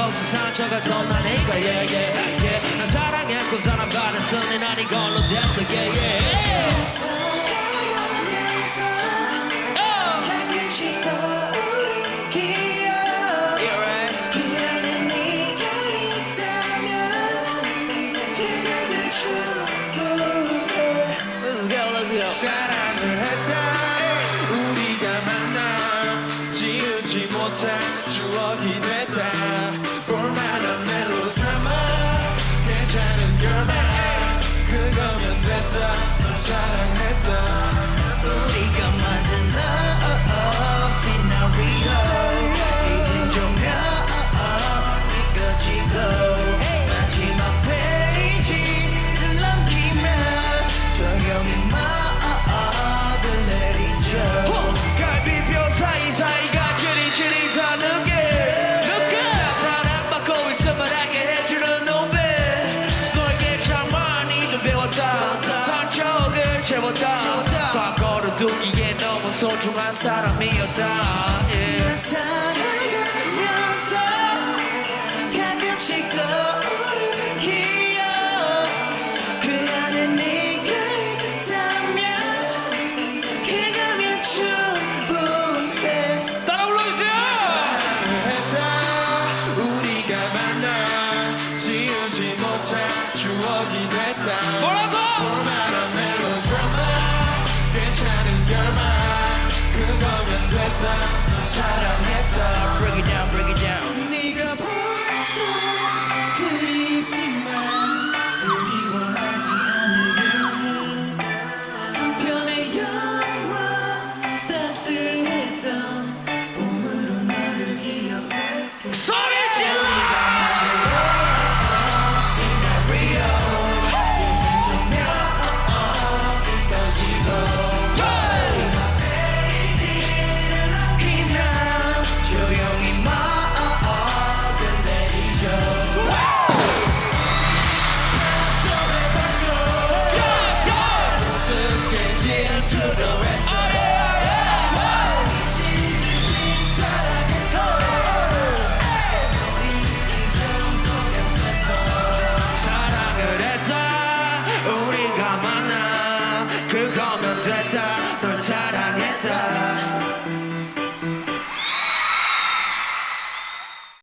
그렇소 상처가 더 나니까 yeah yeah yeah. 난 사랑했고 사랑받은 선은 아닌 걸로 됐어 yeah yeah. Yeah 사랑을 했다 사랑했다 소중한 사람이었다. yeah. 가끔씩 기억. 그 안에 네가 있다면 그거면 충분해. 따라 불러주세요 했다 우리가 만나 지우지 못할 추억이 됐다. 뭐라고? 그거면 됐다 널 사랑했다 Break it down, break